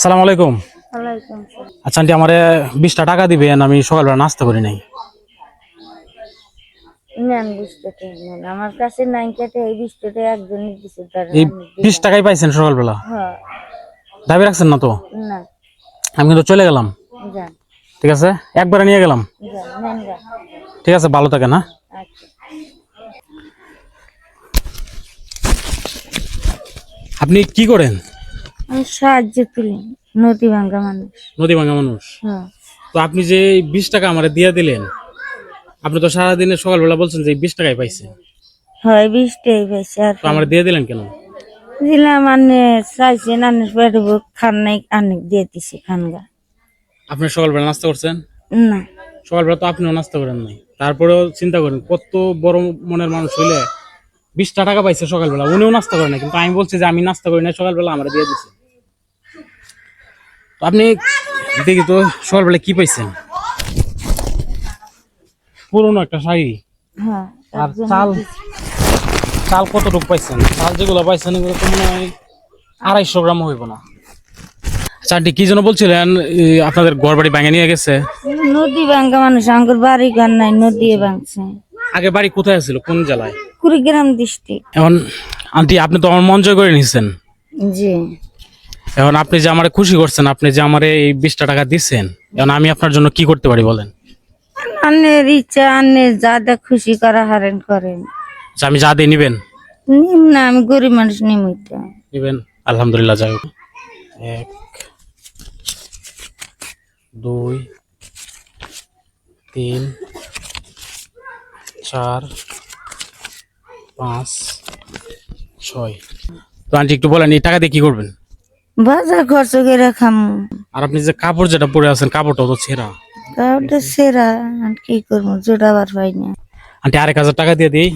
সালাম আলাইকুম। আচ্ছা আন্টি আমারে বিশটা টাকা দিবেন আমি সকালবেলা নাস্তা করি নাই। আমার কাছে নাই কেটে এই বিস্কুটে একজনই দিছে এই বিশ টাকাই পাইছেন সকালবেলা? হ্যাঁ। দাবি রাখছেন না তো? না। আমি কিন্তু চলে গেলাম। ঠিক আছে? একবারে নিয়ে গেলাম। ঠিক আছে ভালো থাকে না আচ্ছা। আপনি কি করেন? আমি সাহায্য নদী ভাঙ্গা মানুষ। নদী ভাঙা মানুষ? হ্যাঁ। তো আপনি যে বিশ টাকা আমারে দিয়ে দিলেন আপনি তো সারাদিনে সকালবেলা বলছেন যে বিশ টাকাই পাইছেন হয় বৃষ্টি পাইছে আর আমার দিয়ে দিলেন কেন? দিলাম আনে পেটে খান নাই আনে দিয়ে দিছি খানগা। আপনি সকালবেলা নাস্তা করছেন? না। সকালবেলা তো আপনিও নাস্তা করেন নাই। তারপরেও চিন্তা করেন কত বড় মনের মানুষ হইলে বিশটা টাকা পাইছে সকালবেলা উনিও নাস্তা করেন না কিন্তু আমি বলছি যে আমি নাস্তা করি না সকালবেলা আমরা দিয়ে দিছি। তো আপনি দেখি তো সকালবেলা কি পাইছেন? পুরোনো একটা শাড়ি। হ্যাঁ আর চাল চাল কতটুকু পাইছেন? চাল যেগুলো পাইছেন এগুলো তো মনে হয় আড়াইশো গ্রাম হইব না। আচ্ছা আন্টি কি যেন বলছিলেন আপনাদের ঘর বাড়ি ভাঙে নিয়ে গেছে। নদী ভাঙ্গা মানুষ আমার বাড়ি ঘর নাই নদী ভাঙছে। আগে বাড়ি কোথায় ছিল কোন জেলায়? কুড়িগ্রাম ডিস্ট্রিক্ট। এখন আন্টি আপনি তো আমার মন জয় করে নিছেন। জি। এখন আপনি যে আমারে খুশি করছেন আপনি যে আমারে এই বিশটা টাকা দিচ্ছেন এখন আমি আপনার জন্য কি করতে পারি বলেন? আন্নের ইচ্ছা যা দা খুশি করা হারেন করেন। আচ্ছা, আমি যা দিয়ে নিবেন? নিম না আমি গরিব মানুষ নিমিত নিবেন? আলহামদুলিল্লাহ যাই হোক। এক দুই তিন চার পাঁচ ছয়। তো আন্টি একটু বলেন এই টাকা দিয়ে কি করবেন? বাজার খরচ করে খাম। আর আপনি যে কাপড় যেটা পরে আছেন কাপড়টা তো ছেঁড়া। কাপড়টা ছেঁড়া আর কি করব জোড়াবার পাই না। আন্টি আরেক হাজার টাকা দিয়ে দিই।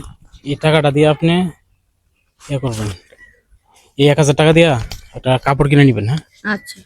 এই টাকাটা দিয়ে আপনি ইয়ে করবেন। এই এক হাজার টাকা দিয়া একটা কাপড় কিনে নেবেন হ্যাঁ? আচ্ছা।